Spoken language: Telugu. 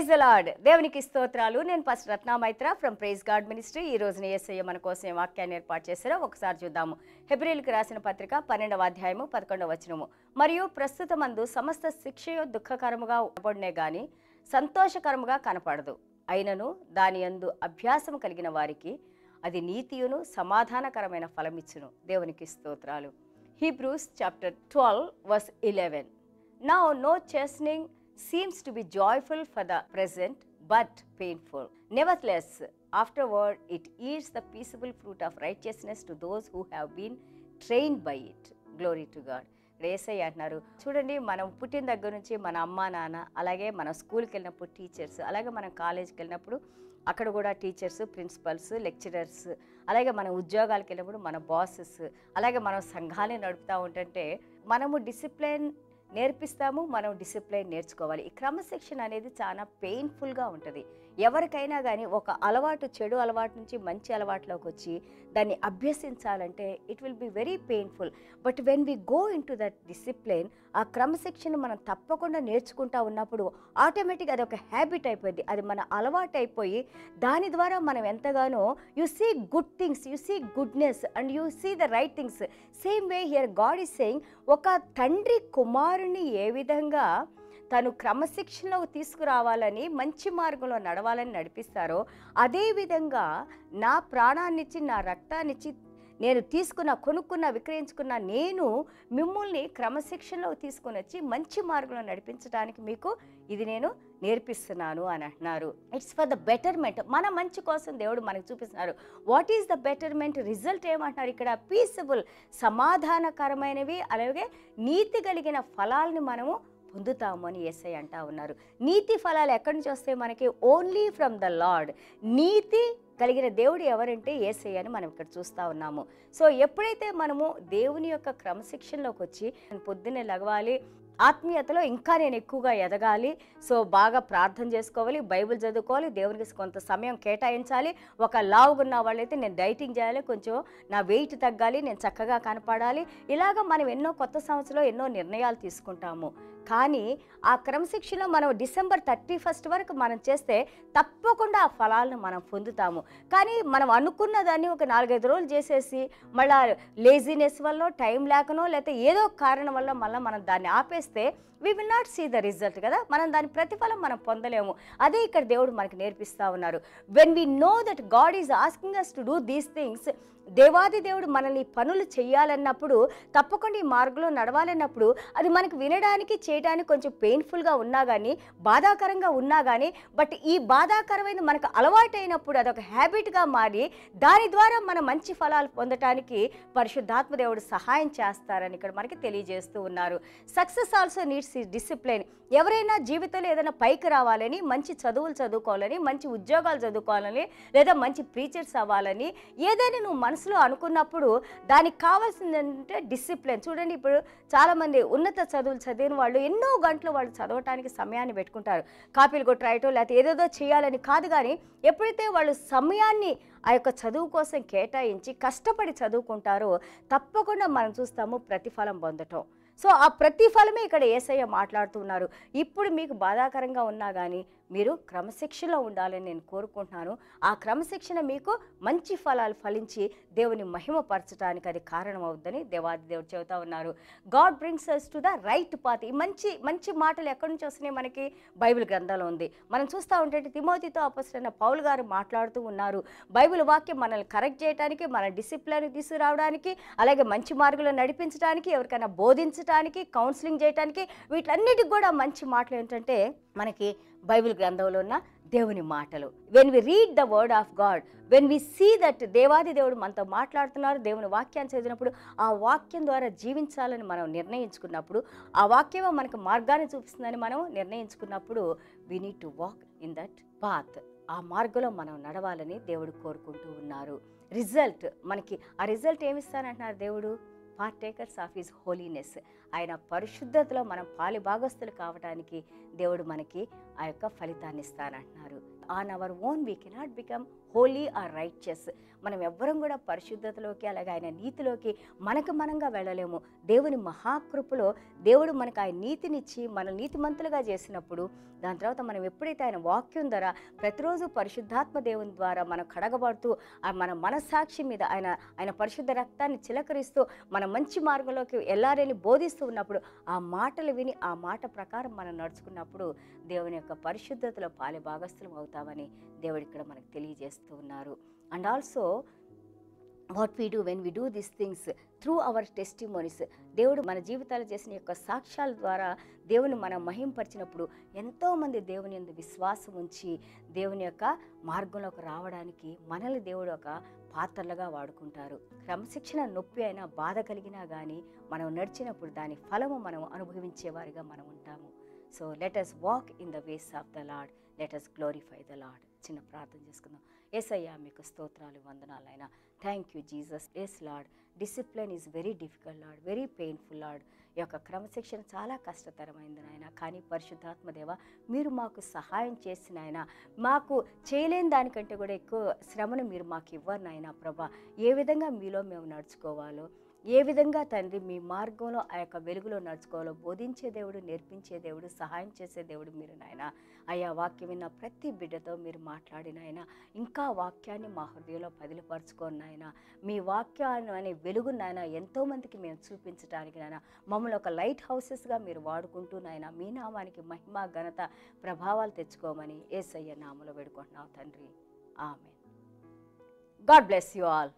Praise the lord. దేవునికి స్తోత్రాలు. నేను first Ratnamaitra from praise God ministry. ఈ రోజున ఏసయ్య మన కోసం వాక్యాన్ని ఏర్పాటు చేశారో ఒకసారి చూద్దాము. హెబ్రిల్కి రాసిన పత్రిక పన్నెండవ అధ్యాయము పదకొండవ వచనము. మరియు ప్రస్తుతమందు సమస్త శిక్షయో దుఃఖకరముగా ఉండబడినే గాని సంతోషకరముగా కనపడదు. అయినను దాని యందు అభ్యాసము కలిగిన వారికి అది నీతియును సమాధానకరమైన ఫలమిచ్చును. దేవునికి స్తోత్రాలు. Hebrews chapter twelve verse eleven. నా no chastening seems to be joyful for the present, but painful. Nevertheless, afterward, it yields the peaceable fruit of righteousness to those who have been trained by it. Glory to God. రేసయ్య అంటున్నారు చూడండి మనం పుట్టిన దగ్గర నుంచి మన అమ్మా నాన్న అలాగే మనం స్కూల్కి వెళ్ళినప్పుడు టీచర్స్ అలాగే మనం కాలేజ్కి వెళ్ళినప్పుడు అక్కడ కూడా టీచర్స్ ప్రిన్సిపల్స్ లెక్చరర్స్ అలాగే మన ఉద్యోగాలకు వెళ్ళినప్పుడు మన బాసెస్ అలాగే మనం సంఘాన్ని నడుపుతూ ఉంటుంటే మనము డిసిప్లిన్ నేర్పిస్తాము మనం డిసిప్లిన్ నేర్చుకోవాలి. ఈ క్రమశిక్షణ అనేది చాలా పెయిన్ఫుల్గా ఉంటుంది. ఎవరికైనా కానీ ఒక అలవాటు చెడు అలవాటు నుంచి మంచి అలవాటులోకి వచ్చి దాన్ని అభ్యసించాలంటే it will be very painful but when we go into that discipline ఆ క్రమశిక్షణ మనం తప్పకుండా నేర్చుకుంటా ఉన్నప్పుడు ఆటోమేటిక్గా అది ఒక హ్యాబిట్ అయిపోయింది. అది మన అలవాటు అయిపోయి దాని ద్వారా మనం ఎంతగానో you see good things you see goodness and you see the right things same way here God is saying ఒక తండ్రి కుమారుని ఏ విధంగా తను క్రమశిక్షణలోకి తీసుకురావాలని మంచి మార్గంలో నడవాలని నడిపిస్తారో అదేవిధంగా నా ప్రాణాన్నిచ్చి నా రక్తాన్నిచ్చి నేను తీసుకున్న కొనుక్కున్న విక్రయించుకున్న నేను మిమ్మల్ని క్రమశిక్షణలో తీసుకొని వచ్చి మంచి మార్గంలో నడిపించడానికి మీకు ఇది నేను నేర్పిస్తున్నాను అని అంటున్నారు. ఇట్స్ ఫర్ ద బెటర్మెంట్ మన మంచి కోసం దేవుడు మనకు చూపిస్తున్నారు. What is the betterment result ఏమంటున్నారు? ఇక్కడ పీసబుల్ సమాధానకరమైనవి అలాగే నీతి కలిగిన ఫలాల్ని మనము పొందుతాము అని ఎస్ఐ అంటా ఉన్నారు. నీతి ఫలాలు ఎక్కడి నుంచి వస్తాయి మనకి? ఓన్లీ ఫ్రమ్ ద లార్డ్ నీతి కలిగిన దేవుడు ఎవరంటే ఏసై అని మనం ఇక్కడ చూస్తూ ఉన్నాము. సో ఎప్పుడైతే మనము దేవుని యొక్క క్రమశిక్షణలోకి వచ్చి పొద్దున్నే లగవాలి ఆత్మీయతలో ఇంకా నేను ఎక్కువగా ఎదగాలి. సో బాగా ప్రార్థన చేసుకోవాలి బైబిల్ చదువుకోవాలి దేవునికి కొంత సమయం కేటాయించాలి. ఒక లావుగున్న వాళ్ళైతే నేను డైటింగ్ చేయాలి కొంచెం నా వెయిట్ తగ్గాలి నేను చక్కగా కనపడాలి. ఇలాగ మనం ఎన్నో కొత్త సంవత్సరంలో ఎన్నో నిర్ణయాలు తీసుకుంటాము. కానీ ఆ క్రమశిక్షణ మనం డిసెంబర్ థర్టీ ఫస్ట్ వరకు మనం చేస్తే తప్పకుండా ఆ ఫలాలను మనం పొందుతాము. కానీ మనం అనుకున్న దాన్ని ఒక నాలుగైదు రోజులు చేసేసి మళ్ళీ లేజినెస్ వల్ల టైం లేకనో లేకపోతే ఏదో కారణం వల్ల మళ్ళీ మనం దాన్ని ఆపేస్తే we will not see the result కదా? మనం దాని ప్రతిఫలం మనం పొందలేము. అదే ఇక్కడ దేవుడు మనకి నేర్పిస్తూ ఉన్నారు. When we know that God is asking us to do these things దేవాది దేవుడు మనల్ని పనులు చేయాలన్నప్పుడు తప్పకుండా ఈ మార్గంలో నడవాలన్నప్పుడు అది మనకు వినడానికి చేయడానికి కొంచెం పెయిన్ఫుల్గా ఉన్నా కానీ బాధాకరంగా ఉన్నా కానీ బట్ ఈ బాధాకరమైన మనకు అలవాటైనప్పుడు అదొక హ్యాబిట్గా మారి దాని ద్వారా మనం మంచి ఫలాలు పొందటానికి పరిశుద్ధాత్మ దేవుడు సహాయం చేస్తారని ఇక్కడ మనకి తెలియజేస్తూ ఉన్నారు. సక్సెస్ ఆల్సో నీడ్స్ డిసిప్లిన్ ఎవరైనా జీవితంలో ఏదైనా పైకి రావాలని మంచి చదువులు చదువుకోవాలని మంచి ఉద్యోగాలు చదువుకోవాలని లేదా మంచి ప్రీచర్స్ అవ్వాలని ఏదైనా నువ్వు మనసులో అనుకున్నప్పుడు దానికి కావాల్సిందంటే డిసిప్లిన్ చూడండి ఇప్పుడు చాలామంది ఉన్నత చదువులు చదివిన వాళ్ళు ఎన్నో గంటలు వాళ్ళు చదవటానికి సమయాన్ని పెట్టుకుంటారు. కాపీలు కొట్టి రాయటం లేకపోతే ఏదేదో చేయాలని కాదు కానీ ఎప్పుడైతే వాళ్ళు సమయాన్ని ఆ యొక్క చదువు కోసం కేటాయించి కష్టపడి చదువుకుంటారో తప్పకుండా మనం చూస్తాము ప్రతిఫలం పొందటం. సో ఆ ప్రతిఫలమే ఇక్కడ ఏసయ్య మాట్లాడుతున్నారు ఇప్పుడు మీకు బాధాకరంగా ఉన్నా కానీ మీరు క్రమశిక్షణలో ఉండాలని నేను కోరుకుంటున్నాను. ఆ క్రమశిక్షణ మీకు మంచి ఫలాలు ఫలించి దేవుని మహిమపరచడానికి అది కారణం అవుద్దని దేవాది దేవుడు చెబుతా ఉన్నారు. God brings us to the right path ఈ మంచి మంచి మాటలు ఎక్కడి నుంచి వస్తున్నాయి మనకి? బైబిల్ గ్రంథంలో ఉంది. మనం చూస్తూ ఉంటే తిమోతితో అపసరైన పౌల్ గారు మాట్లాడుతూ ఉన్నారు. బైబిల్ వాక్యం మనల్ని కరెక్ట్ చేయడానికి మన డిసిప్లిన్ తీసుకురావడానికి అలాగే మంచి మార్గంలో నడిపించడానికి ఎవరికైనా బోధించడానికి కౌన్సిలింగ్ చేయడానికి వీటన్నిటికి కూడా మంచి మాటలు ఏంటంటే మనకి బైబిల్ గ్రంథంలో ఉన్న దేవుని మాటలు. When we read the word of God when we see that దేవాది దేవుడు మనతో మాట్లాడుతున్నారు దేవుని వాక్యాన్ని చదివినప్పుడు ఆ వాక్యం ద్వారా జీవించాలని మనం నిర్ణయించుకున్నప్పుడు ఆ వాక్యమే మనకు మార్గాన్ని చూపిస్తుందని మనం నిర్ణయించుకున్నప్పుడు we need to walk in that path ఆ మార్గంలో మనం నడవాలని దేవుడు కోరుకుంటూ ఉన్నారు. రిజల్ట్ మనకి ఆ రిజల్ట్ ఏమిస్తానంటున్నారు దేవుడు? పార్టేకర్స్ ఆఫ్ హిస్ హోలీనెస్ ఆయన పరిశుద్ధతలో మనం పాలి భాగస్తులు కావడానికి దేవుడు మనకి ఆ యొక్క ఫలితాన్ని ఇస్తానంటున్నారు. On our own we cannot become holy or righteous మనం ఎవ్వరం కూడా పరిశుద్ధతలోకి అలాగే ఆయన నీతిలోకి మనకు మనంగా వెళ్ళలేము. దేవుని మహాకృపలో దేవుడు మనకు ఆయన నీతినిచ్చి మన నీతిమంతులుగా చేసినప్పుడు దాని తర్వాత మనం ఎప్పుడైతే ఆయన వాక్యం ద్వారా ప్రతిరోజు పరిశుద్ధాత్మ దేవుని ద్వారా మనం కడగబడుతూ ఆ మన మనస్సాక్షి మీద ఆయన ఆయన పరిశుద్ధ రక్తాన్ని చిలకరిస్తూ మన మంచి మార్గంలోకి వెళ్ళారని బోధిస్తూ ఉన్నప్పుడు ఆ మాటలు విని ఆ మాట ప్రకారం మనం నడుచుకున్నప్పుడు దేవుని యొక్క పరిశుద్ధతలో పాలి భాగస్థులం చేస్తామని దేవుడు ఇక్కడ మనకు తెలియజేస్తూ ఉన్నారు. And also what we do when we do this things through our testimonies దేవుడు మన జీవితాలు చేసిన యొక్క సాక్ష్యాల ద్వారా దేవుని మనం మహింపరిచినప్పుడు ఎంతోమంది దేవుని యందు విశ్వాసం ఉంచి దేవుని యొక్క మార్గంలోకి రావడానికి మనల్ని దేవుడు ఒక పాత్రలుగా వాడుకుంటారు. క్రమశిక్షణ నొప్పి అయినా బాధ కలిగినా కానీ మనం నడిచినప్పుడు దాని ఫలము మనం అనుభవించేవారిగా మనం ఉంటాము. So let us walk in the ways of the lord let us glorify the lord చిన్న ప్రార్థన చేసుకుందాం. ఎస్ అయ్యా మీకు స్తోత్రాలు వందనాలైనా thank you Jesus yes lord discipline is very difficult lord very painful lord ఈ యొక్క క్రమశిక్షణ చాలా కష్టతరమైంది నాయన. కానీ పరిశుద్ధాత్మదేవ మీరు మాకు సహాయం చేసిన ఆయన మాకు చేయలేని దానికంటే కూడా ఎక్కువ శ్రమను మీరు మాకు ఇవ్వరు నాయన ప్రభా. ఏ విధంగా మీలో మేము నడుచుకోవాలో ఏ విధంగా తండ్రి మీ మార్గంలో ఆ యొక్క వెలుగులో నడుచుకోవాలో బోధించే దేవుడు నేర్పించే దేవుడు సహాయం చేసే దేవుడు మీరు నాయన. అయ్యా వాక్యం విన్న ప్రతి బిడ్డతో మీరు మాట్లాడిన ఆయన ఇంకా వాక్యాన్ని మా హృదయంలో పదిలిపరచుకోండి నాయన. మీ వాక్యాన్ని అనే వెలుగు నాయన ఎంతోమందికి మేము చూపించడానికి నాయన. మమ్మల్ని ఒక లైట్ హౌసెస్గా మీరు వాడుకుంటూ నాయన మీ నామానికి మహిమ ఘనత ప్రభావాలు తెచ్చుకోమని ఏసయ్య నామలో వేడుకుంటున్నావు తండ్రి. ఆమె గాడ్ బ్లెస్ యు ఆల్.